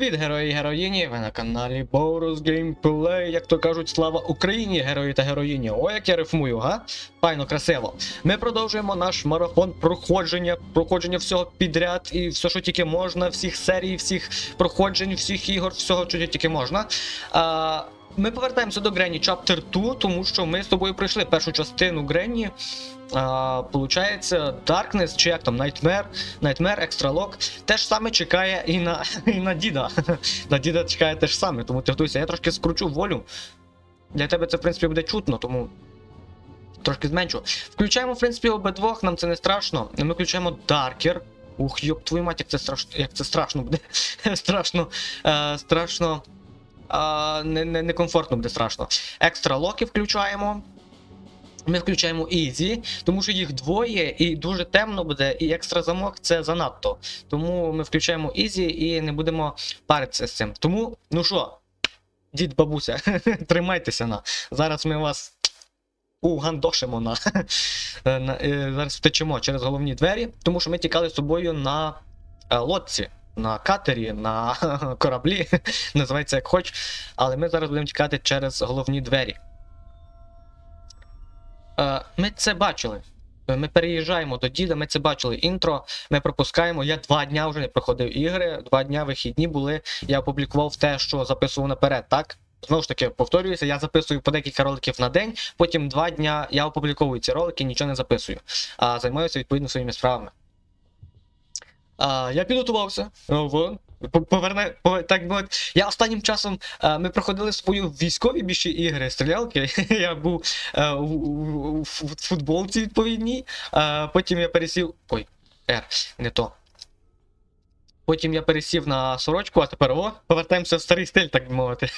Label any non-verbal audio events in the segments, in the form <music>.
Привіт, герої і героїні! Ви на каналі Boros Gameplay. Як то кажуть, слава Україні, герої та героїні. О, як я рифмую, га? Файно, красиво. Ми продовжуємо наш марафон проходження, проходження всього підряд і все, що тільки можна, всіх серій, всіх проходжень, всіх ігор, всього, що тільки можна. А, ми повертаємося до Гренні Chapter 2, тому що ми з тобою пройшли першу частину Гренні. Получається, Darkness, чи як там, Nightmare, Nightmare, Extra Lock. Те ж саме чекає і на, <laughs> і на діда. На діда чекає те ж саме, тому ти. Я трошки скручу волю. Для тебе це, в принципі, буде чутно, тому. Трошки зменшу. Включаємо, в принципі, обидвох, нам це не страшно. Ми включаємо Darker. Ух, йоп, твою мать, як це страшно, як це страшно буде. <laughs> страшно. Е, страшно. Е, не, не, некомфортно буде страшно. Екстра локи включаємо. Ми включаємо Easy, тому що їх двоє, і дуже темно буде, і екстра замок це занадто. Тому ми включаємо Easy і не будемо паритися з цим. Тому, ну що, дід бабуся, <laughs> тримайтеся на. Зараз ми вас угандошимо <laughs> на. е, зараз втечемо через головні двері, тому що ми тікали з собою на е, лодці. На катері, на <laughs> кораблі, називається як хоч. Але ми зараз будемо тікати через головні двері. Е, Ми це бачили. Е, Ми переїжджаємо до діда, ми це бачили інтро. Ми пропускаємо. Я два дня вже не проходив ігри, два дня вихідні були. Я опублікував те, що записував наперед, так? Знову ж таки, повторююся, я записую по декілька роликів на день, потім два дня я опубліковую ці ролики, нічого не записую, а займаюся відповідно своїми справами. А, я підготувався. По- Поверне, по- так би. Я останнім часом ми проходили свої військові більші ігри, стрілялки. <laughs> Я був а, у, футболці відповідній. А, потім я пересів. Ой, R, не то. Потім я пересів на сорочку, а тепер о, повертаємося в старий стиль, так би мовити.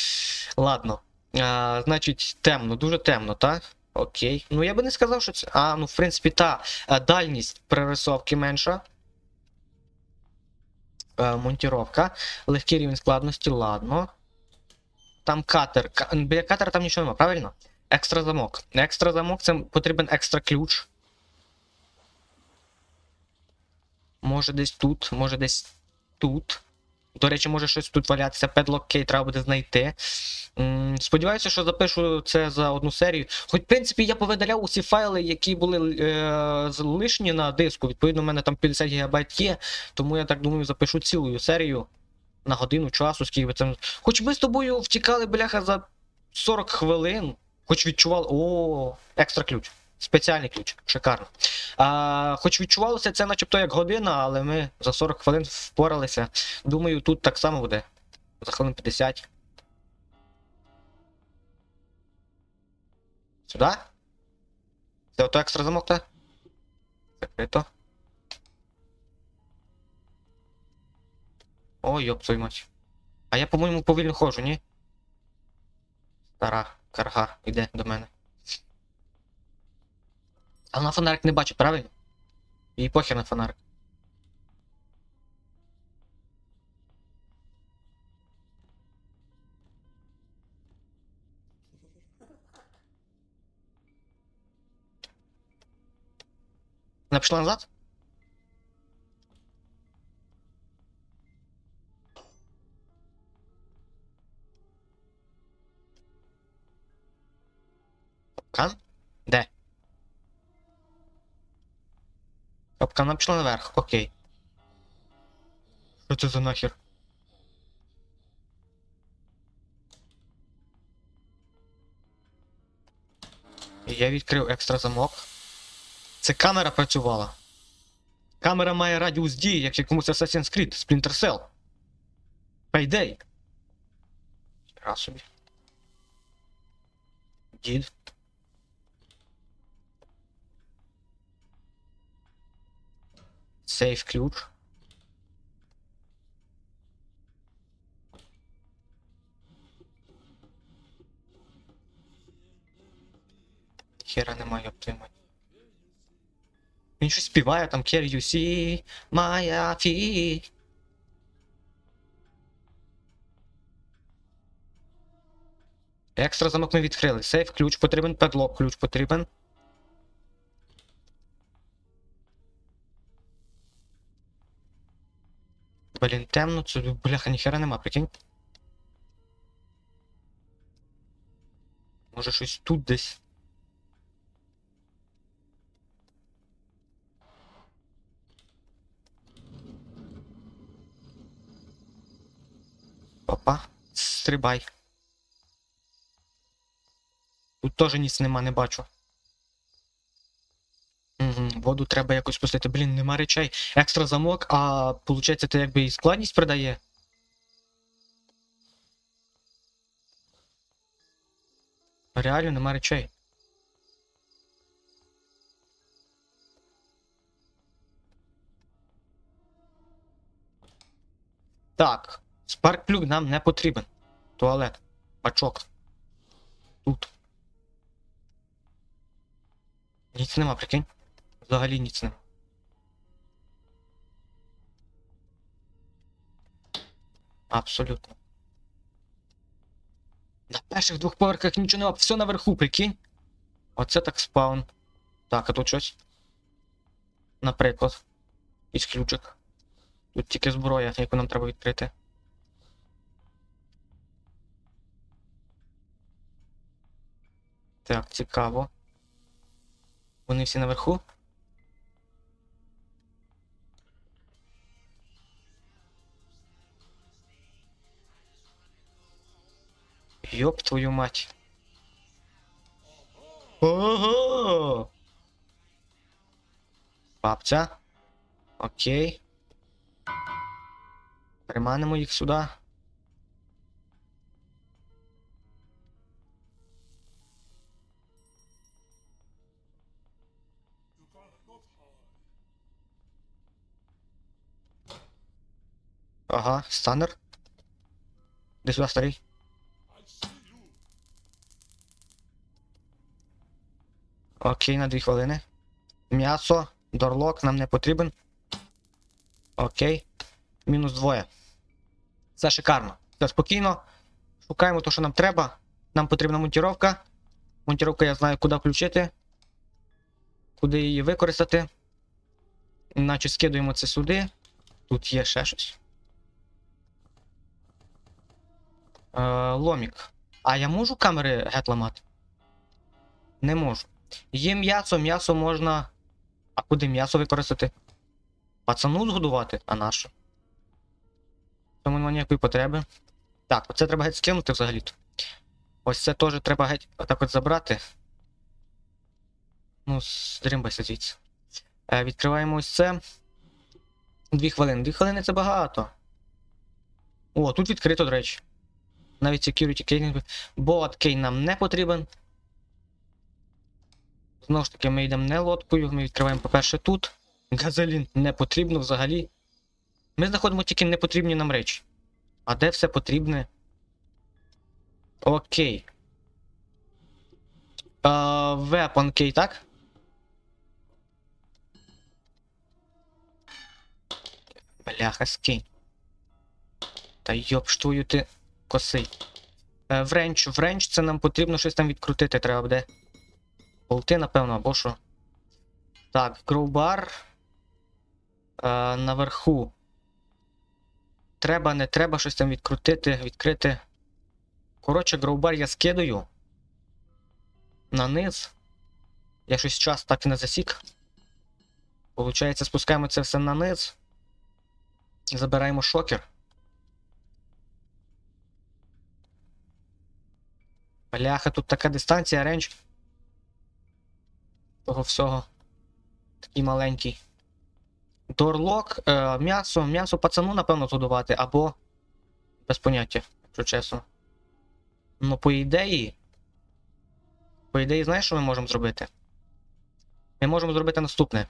<laughs> Ладно. А, значить, темно, дуже темно, так? Окей. Ну я би не сказав, що це. А, ну в принципі, та дальність перерисовки менша. Е, монтіровка. Легкий рівень складності, ладно. Там катер. Ка- Біля катера там нічого немає, правильно? Екстра замок. Екстра замок це потрібен екстра ключ. Може десь тут, може десь тут. До речі, може щось тут валятися. Педлок треба буде знайти. Сподіваюся, що запишу це за одну серію. Хоч, в принципі, я повидаляв усі файли, які були е, лишні на диску. Відповідно, в мене там 50 ГБ є. Тому я так думаю, запишу цілу серію на годину часу, скільки це. Хоч ми з тобою втікали, бляха, за 40 хвилин. Хоч відчували. О, екстра ключ. Спеціальний ключ, шикарно. А, хоч відчувалося це начебто як година, але ми за 40 хвилин впоралися. Думаю, тут так само буде. За хвилин 50. Сюди? Це ото екстра замок, так? Закрито. Ой, йоп твою мать. А я, по-моєму, повільно ходжу, ні? Стара карга йде до мене. Але на фонарик не бачу, правильно? І похер на фонарик. Вона пішла назад? Капкан? Де? Капкан вона пішла наверх, окей. Що це за нахер? Я відкрив екстра замок. Це камера працювала. Камера має радіус дії, як якомусь Assassin's Creed, Splinter Cell. Payday. Раз собі. Дід. Сейф ключ. Хера немає, обтримати. Він щось співає там Can you see my feet? Екстра замок ми відкрили. Сейф ключ потрібен, педлок ключ потрібен. Блін, темно, це бляха, ніхера нема, прикинь. Може щось тут десь. Опа, стрибай. Тут теж ніц нема, не бачу. Воду треба якось пустити. Блін, нема речей. Екстра замок, а виходить, це якби і складність придає. Реально нема речей. Так, спарклюк нам не потрібен. Туалет. Бачок. Тут. Ніц нема, прикинь. Взагалі ніц нема. Абсолютно. На перших двох поверхах нічого нема, все наверху, прикинь. Оце так спаун. Так, а тут щось. Наприклад. Якийсь ключик. Тут тільки зброя, яку нам треба відкрити. Так, цікаво. Вони всі наверху. Йоп твою мать. Ого! Бабця. Окей. Приманимо їх сюди. Ага, станер. Де сюди старий. Окей, на дві хвилини. М'ясо, дорлок нам не потрібен. Окей. Мінус двоє. Все шикарно. Все спокійно. Шукаємо те, що нам треба. Нам потрібна монтіровка. Монтіровка я знаю, куди включити. Куди її використати. Значить, скидуємо це сюди. Тут є ще щось. Е, ломік. А я можу камери гет ламати? Не можу. Є м'ясо, м'ясо можна. А куди м'ясо використати? Пацану згодувати, а нашу? Тому немає ніякої потреби. Так, оце треба геть скинути взагалі-то. Ось це теж треба геть отак от забрати. Ну, здрімбайся звідси. Е, відкриваємо ось це. Дві хвилини. Дві хвилини це багато. О, тут відкрито, до речі. Навіть security key. Бот кей нам не потрібен. Знову ж таки, ми йдемо не лодкою, ми відкриваємо, по-перше, тут. Газелін не потрібно взагалі. Ми знаходимо тільки непотрібні нам речі. А де все потрібне? Окей. Weapon кей, так? Бляха, скинь. Та йоп, штую ти косий. Е, вренч, вренч, це нам потрібно щось там відкрутити, треба буде. Болти, напевно, або що. Так, кроубар. Е, наверху. Треба, не треба щось там відкрутити, відкрити. Коротше, гроубар я скидаю. На низ. Я щось час так і не засік. Получається, спускаємо це все на низ. Забираємо шокер. Бляха, тут така дистанція, рейндж. Того всього. Такий маленький. Дорлок, е, м'ясо, м'ясо пацану, напевно, згодувати, або. Без поняття, якщо чесно. Ну, по ідеї. По ідеї, знаєш, що ми можемо зробити? Ми можемо зробити наступне.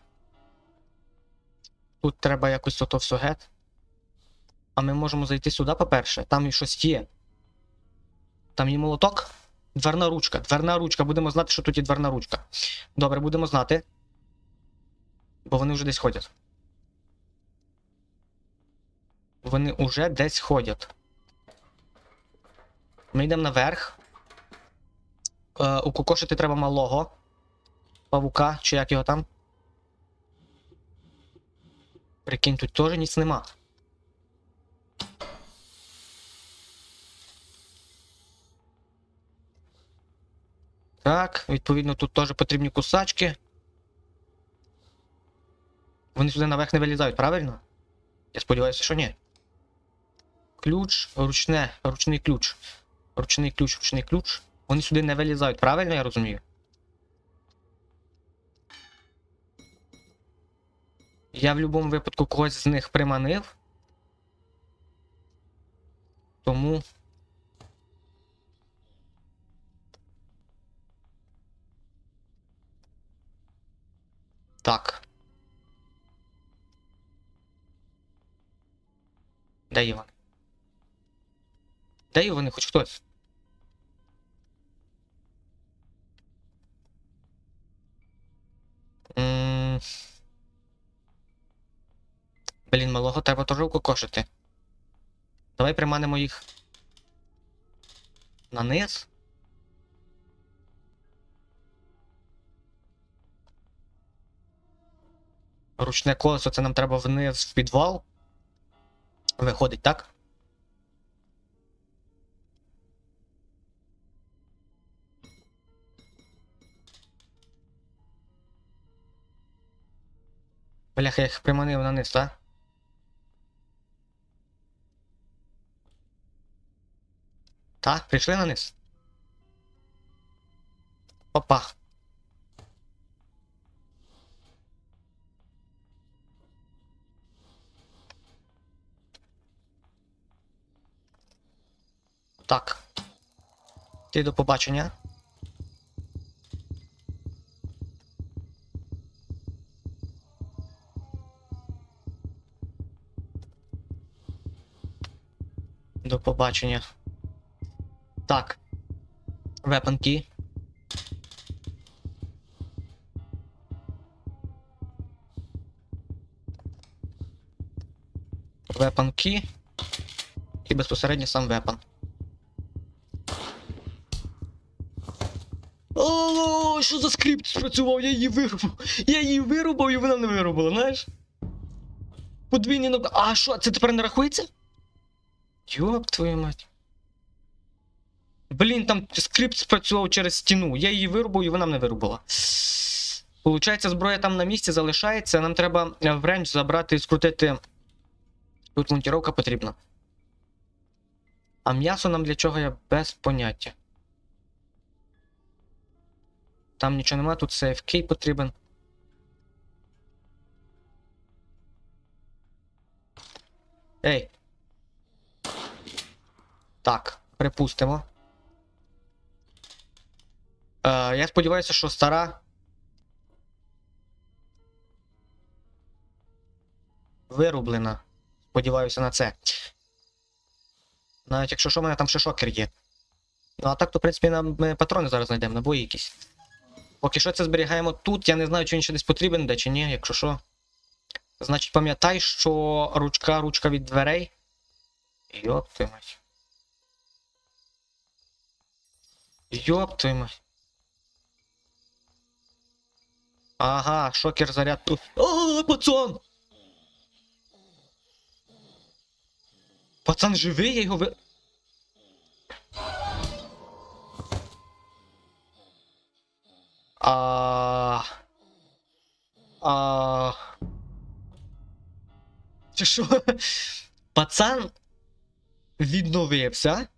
Тут треба якось ото все гет. А ми можемо зайти сюди, по-перше, там і щось є. Там є молоток. Дверна ручка. Дверна ручка. Будемо знати, що тут є дверна ручка. Добре, будемо знати. Бо вони вже десь ходять. Вони уже десь ходять. Ми йдемо наверх. Е, укокошити треба малого. Павука, чи як його там. Прикинь, тут теж ніц нема. Так, відповідно, тут теж потрібні кусачки. Вони сюди наверх не вилізають, правильно? Я сподіваюся, що ні. Ключ, ручне, ручний ключ. Ручний ключ, ручний ключ. Вони сюди не вилізають, правильно я розумію? Я в будь-якому випадку когось з них приманив. Тому. Так. Де Іван? Де Івани хоч хтось? Блін, малого треба теж укокошити. Давай приманимо їх. На низ. Ручне колесо це нам треба вниз в підвал. Виходить, так? Бляха, я їх приманив на низ, так? Так, прийшли на низ. Опа. Так. Ти до побачення. До побачення. Так. Weapon key. Weapon key. І безпосередньо сам weapon. О, що за скрипт спрацював? Я її вирубав. Я її вирубав і вона не вирубала, знаєш? Подвійні ног. А що, це тепер не рахується? Йоп твою мать. Блін, там скрипт спрацював через стіну. Я її вирубав і вона мене вирубала. Получається, зброя там на місці залишається. Нам треба е, в рейндж забрати і скрутити. Тут монтіровка потрібна. А м'ясо нам для чого я без поняття. Там нічого нема, тут CFK потрібен. Ей. Так, припустимо. Е, я сподіваюся, що стара. Вирублена. Сподіваюся на це. Навіть якщо що, в мене там ще шокер є. Ну а так, то, в принципі, нам ми патрони зараз знайдемо, набої якісь. Поки що це зберігаємо тут, я не знаю, чи він ще десь потрібен, де чи ні, якщо що. Значить, пам'ятай, що ручка, ручка від дверей. Йоп твою мать. Йоп твою мать. Ага, шокер заряд тут. О, пацан! Пацан живий, я його ви. Чи що? Пацан відновився.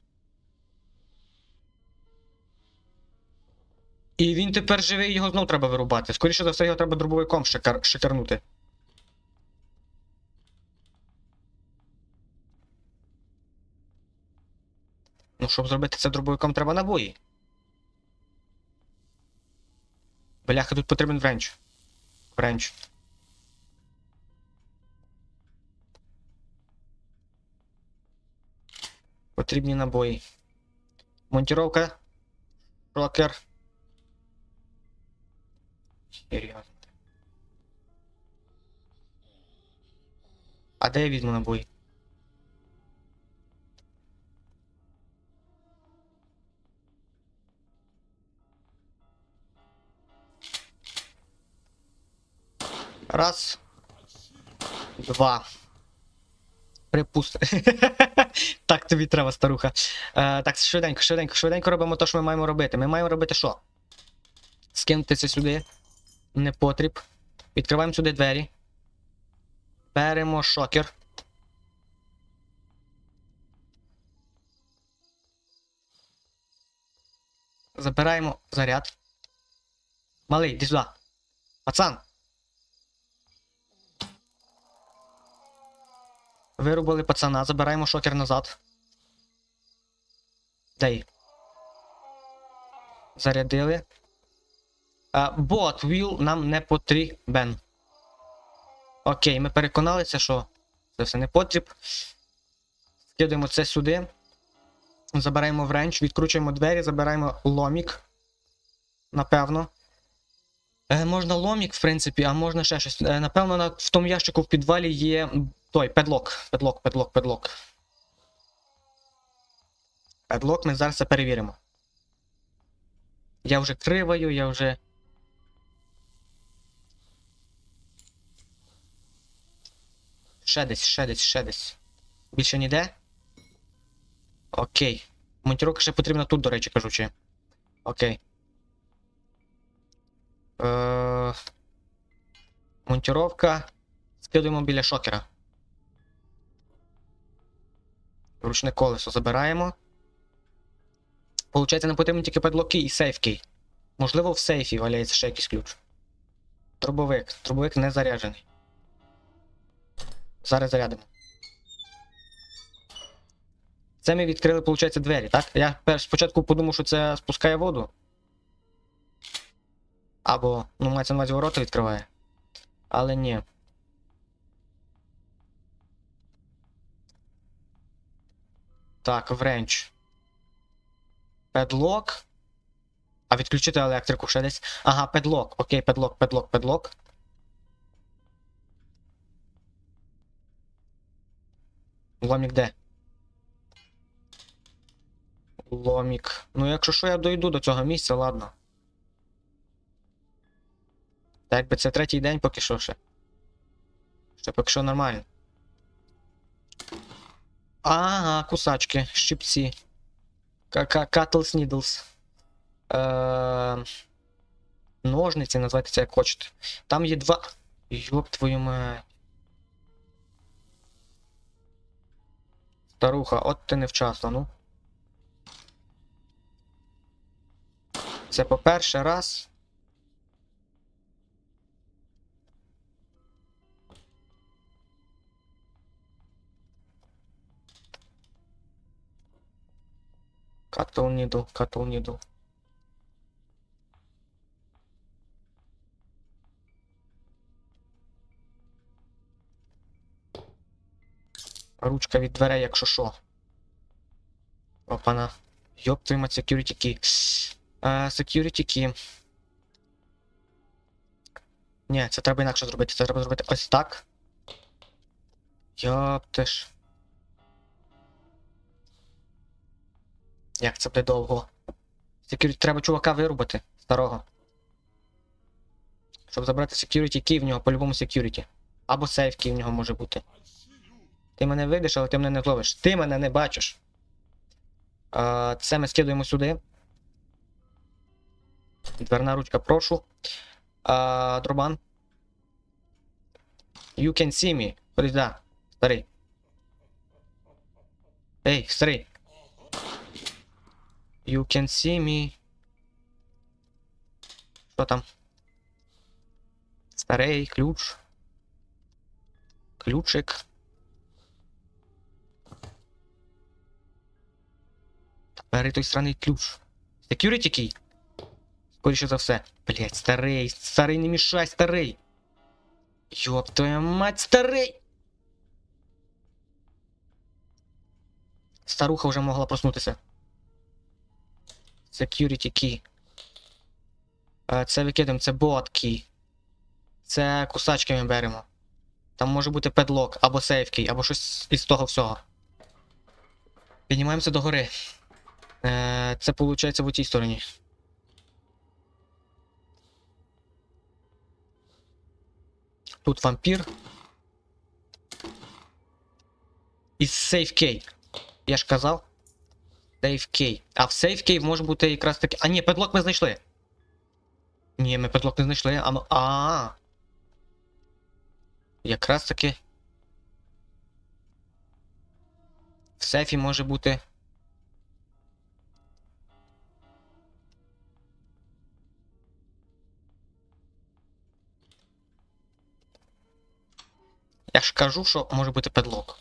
І він тепер живий, його знов треба вирубати. Скоріше за все, його треба дробовиком шикар... шикарнути. Ну, щоб зробити це дробовиком, треба набої. Бляха, тут потрібен вренч. Вренч. Потрібні набої. Монтіровка. Шокер. Серйозно. А де я візьму набої? Раз. Два. Припусти. <laughs> <laughs> так тобі треба, старуха. Е, так, швиденько, швиденько, швиденько робимо те, що ми маємо робити. Ми маємо робити що? скинути це сюди. Не потріб. Відкриваємо сюди двері. Беремо шокер. Забираємо заряд. Малий, іди сюди. Пацан. Вирубили пацана, забираємо шокер назад. Дай. Зарядили. А, бот віл нам не потрібен. Окей, ми переконалися, що це все не потріб. Скидаємо це сюди. Забираємо вренч, відкручуємо двері, забираємо ломік. Напевно. Е, можна ломік, в принципі, а можна ще щось. Е, напевно, на, в тому ящику в підвалі є той педлок. Педлок, педлок, педлок. Педлок, ми зараз це перевіримо. Я вже криваю, я вже. Ще десь, ще десь, ще десь. Більше ніде? Окей. Монтіровка ще потрібна тут, до речі, кажучи. Окей. Е... Монтіровка. Скидуємо біля шокера. Ручне колесо забираємо. Получається, нам потрібні тільки падлоки і сейфки. Можливо, в сейфі валяється ще якийсь ключ. Трубовик. Трубовик не заряджений. Зараз зарядимо. Це ми відкрили, виходить, двері, так? Я спочатку подумав, що це спускає воду. Або, ну, мається на увазі ворота відкриває. Але ні. Так, вренч. Педлок. А відключити електрику ще десь. Ага, педлок. Окей, педлок, педлок, педлок. Ломік де? Ломік. Ну, якщо що, я дойду до цього місця, ладно. Та якби це третій день поки що ще. Ще поки що нормально. Ага, кусачки, щипці. Катлс Needles. Е, Ножниці, назвайте це як хочете. Там є два. Йоп твою мать. Старуха, от ти невчасно, ну. Це по перше раз. Cattle needle, cattle needle. Ручка від дверей, якщо що. Опана. Йоп, твою мать, security key. Uh, security key. Ні, це треба інакше зробити. Це треба зробити ось так. Йоп ти Як це буде довго? Security треба чувака вирубати, старого. Щоб забрати security key в нього, по-любому security. Або сейф key в нього може бути. Ти мене видиш, але ти мене не зловиш. Ти мене не бачиш. А, це ми скидуємо сюди. Дверна ручка, прошу. А, дробан. You can see me. Сюди, старий. Ей, старий. You can see me. Що там? Старий ключ. Ключик. Бери той странний ключ. Security key? Скоріше за все. Блять, старий, старий, не мішай, старий. Йоп твою мать, старий! Старуха вже могла проснутися. Security key. Е, Це викидаємо, це bot key. Це кусачки ми беремо. Там може бути педлок, або сейф key, або щось із того всього. Піднімаємося до гори. Е, Це виходить в тій стороні. Тут вампір. Із Safe Key. Я ж казав. Key. А в Key може бути якраз таки. А ні, педлок ми знайшли. Ні, ми петлок не знайшли, а. ну- А. Якраз таки. В сейфі може бути. Я ж кажу, що може бути педлок.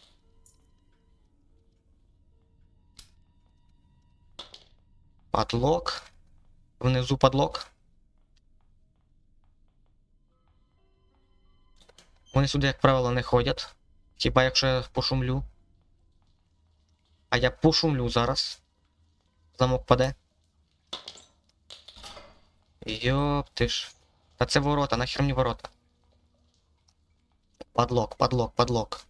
Падлок. Внизу падлок. Вони сюди, як правило, не ходять. Хіба якщо я пошумлю. А я пошумлю зараз. Замок паде. Йоп ж. Та це ворота, нахер мені ворота. Падлок, падлок, падлок.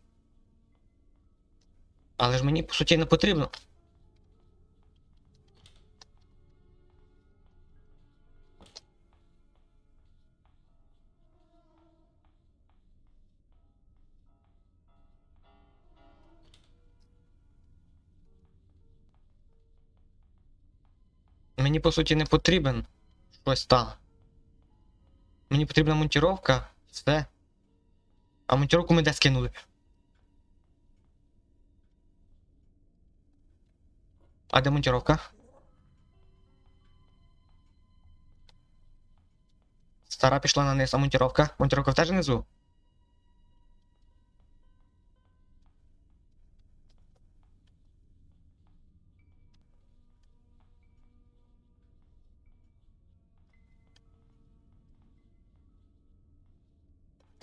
Але ж мені по суті не потрібно. Мені по суті не потрібен щось там. Мені потрібна монтіровка, все. А монтіровку ми де скинули? А де монтіровка? Стара пішла на низ, а монтіровка? Монтіровка теж внизу?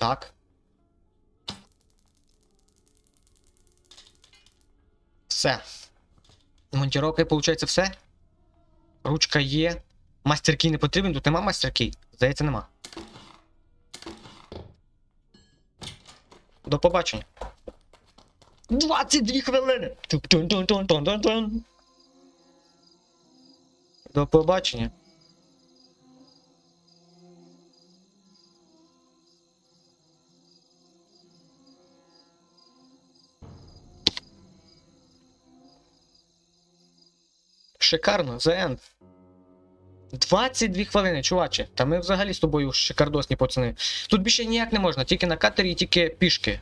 Так. Все. Монтіровка, виходить, все. Ручка є. Мастер-кій не потрібен, тут нема мастер-кій? Здається, нема. До побачення. 22 хвилини. До побачення. Шикарно, The End. 22 хвилини, чуваче. Та ми взагалі з тобою шикардосні пацани. Тут більше ніяк не можна, тільки на катері і тільки пішки.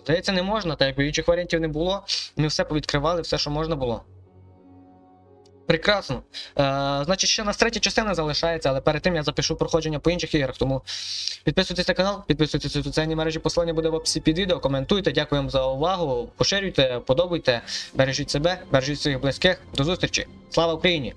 Здається, не можна, так якби інших варіантів не було. Ми все повідкривали, все, що можна було. Прекрасно. Е, значить, ще у нас третя частина залишається, але перед тим я запишу проходження по інших іграх. Тому підписуйтесь на канал, підписуйтесь на соціальні мережі, посилання буде в описі під відео, коментуйте, дякую вам за увагу, поширюйте, подобайте, бережіть себе, бережіть своїх близьких. До зустрічі! Слава Україні!